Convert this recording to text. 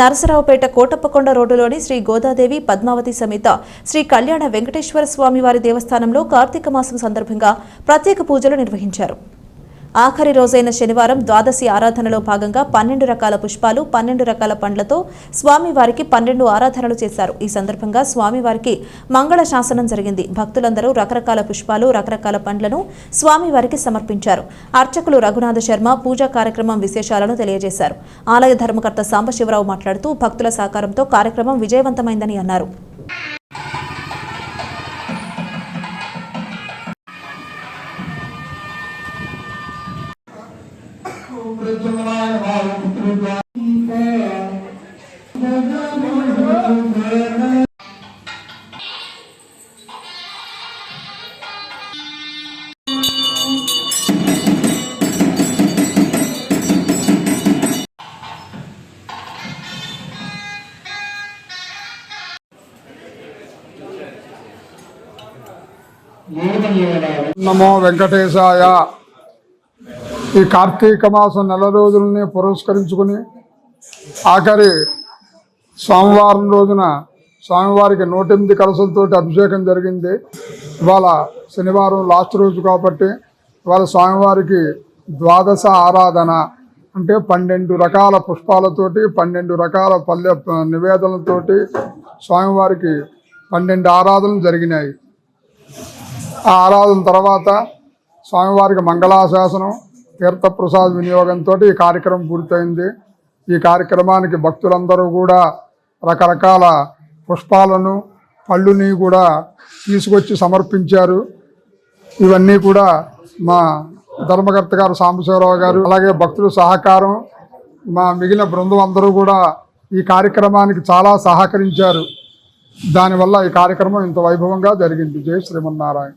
నరసరావుపేట కోటప్పకొండ రోడ్డులోని శ్రీ గోదాదేవి పద్మావతి సమేత శ్రీ కళ్యాణ వెంకటేశ్వర స్వామివారి దేవస్థానంలో కార్తీక మాసం సందర్భంగా ప్రత్యేక పూజలు నిర్వహించారు. ఆఖరి రోజైన శనివారం ద్వాదశి ఆరాధనలో భాగంగా పన్నెండు రకాల పుష్పాలు పన్నెండు రకాల పండ్లతో స్వామివారికి పన్నెండు ఆరాధనలు చేశారు. ఈ సందర్భంగా స్వామివారికి మంగళ శాసనం జరిగింది. భక్తులందరూ రకరకాల పుష్పాలు రకరకాల పండ్లను స్వామివారికి సమర్పించారు. అర్చకులు రఘునాథ శర్మ పూజా కార్యక్రమం విశేషాలను తెలియజేశారు. ఆలయ ధర్మకర్త సాంబశివరావు మాట్లాడుతూ భక్తుల సహకారంతో కార్యక్రమం విజయవంతమైందని అన్నారు. నమో వెంకటేశాయ ఈ కార్తీక మాసం నెల రోజులని పురస్కరించుకుని ఆఖరి సోమవారం రోజున స్వామివారికి నూటెనిమిది కలసలతోటి అభిషేకం జరిగింది. ఇవాళ శనివారం లాస్ట్ రోజు కాబట్టి ఇవాళ స్వామివారికి ద్వాదశ ఆరాధన అంటే పన్నెండు రకాల పుష్పాలతోటి పన్నెండు రకాల పల్లె నివేదనలతోటి స్వామివారికి పన్నెండు ఆరాధనలు జరిగినాయి. ఆ ఆరాధన తర్వాత స్వామివారికి మంగళాశాసనం తీర్థప్రసాద్ వినియోగంతో ఈ కార్యక్రమం పూర్తయింది. ఈ కార్యక్రమానికి భక్తులందరూ కూడా రకరకాల పుష్పాలను పళ్ళుని కూడా తీసుకొచ్చి సమర్పించారు. ఇవన్నీ కూడా మా ధర్మకర్త గారు సాంబశివరావు గారు అలాగే భక్తుల సహకారం మా మిగిలిన బృందం అందరూ కూడా ఈ కార్యక్రమానికి చాలా సహకరించారు. దానివల్ల ఈ కార్యక్రమం ఇంత వైభవంగా జరిగింది. జై శ్రీమన్నారాయణ.